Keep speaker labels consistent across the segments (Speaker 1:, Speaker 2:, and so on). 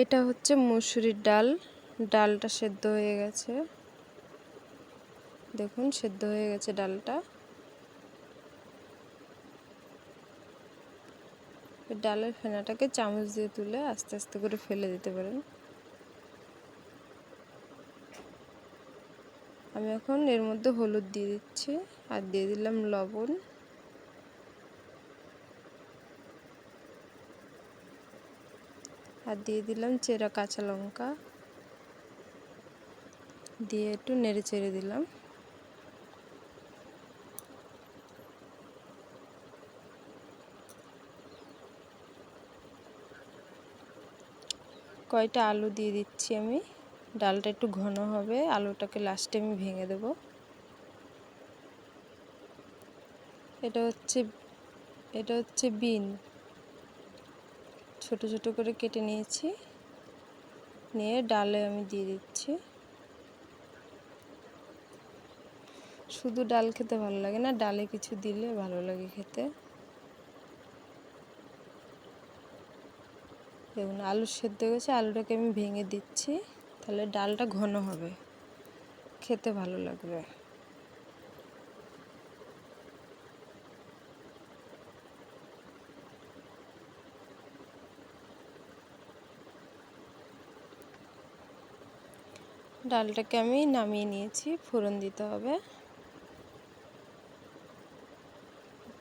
Speaker 1: এটা হচ্ছে মুসুরির ডাল। ডালটা সেদ্ধ হয়ে গেছে। দেখুন, সেদ্ধ হয়ে গেছে ডালটা। ডালের ফেনাটাকে চামচ দিয়ে তুলে আস্তে আস্তে করে ফেলে দিতে পারেন। আমি এখন এর মধ্যে হলুদ দিয়ে দিচ্ছি। আর দিয়ে দিলাম লবণ। আর দিয়ে দিলাম চেরা কাঁচা লঙ্কা। দিয়ে একটু নেড়ে চেড়ে দিলাম। কয়টা আলু দিয়ে দিচ্ছি আমি? ডালটা একটু ঘন হবে, আলুটাকে লাস্টে আমি ভেঙে দেব। এটা হচ্ছে এটা হচ্ছে বিন। ছোট ছোট করে কেটে নিয়েছি। নিয়ে ডালে আমি দিয়ে দিচ্ছি। শুধু ডাল খেতে ভালো লাগে না, ডালে কিছু দিলে ভালো লাগে খেতে। দেখুন, আলু সেদ্ধ গেছে, আলুটাকে আমি ভেঙে দিচ্ছি, তাহলে ডালটা ঘন হবে। খেতে ভালো লাগবে। ডালটাকে আমি নামিয়ে নিয়েছি, ফোড়ন দিতে হবে।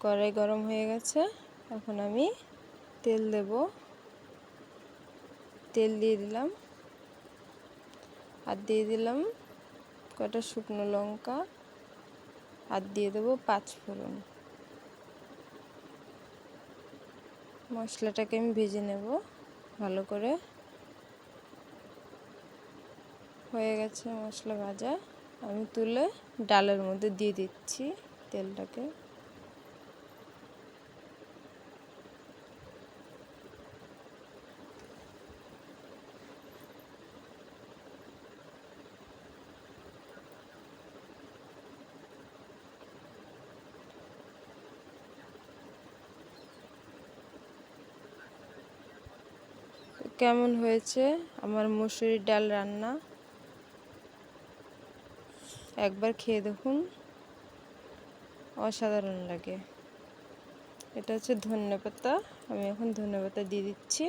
Speaker 1: কড়াই গরম হয়ে গেছে, এখন আমি তেল দেব। তেল দিয়ে দিলাম, আর দিয়ে দিলাম কটা শুকনো লঙ্কা, আর দিয়ে দেবো পাঁচ ফোড়ন। মশলাটাকে আমি ভেজে নেব ভালো করে। হয়ে গেছে মশলা ভাজা। আমি তুলে ডালের মধ্যে দিয়ে দিচ্ছি তেলটাকে। কেমন হয়েছে আমার মুসুরির ডাল রান্না? একবার খেয়ে দেখুন। অসাধারণ লাগে। এটা হচ্ছে ধনে পাতা। আমি এখন ধনে পাতা দিয়ে দিচ্ছি।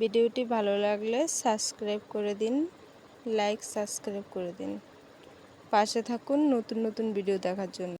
Speaker 1: ভিডিওটি ভালো লাগলে সাবস্ক্রাইব করে দিন, লাইক সাবস্ক্রাইব করে দিন। পাশে থাকুন নতুন নতুন ভিডিও দেখার জন্য।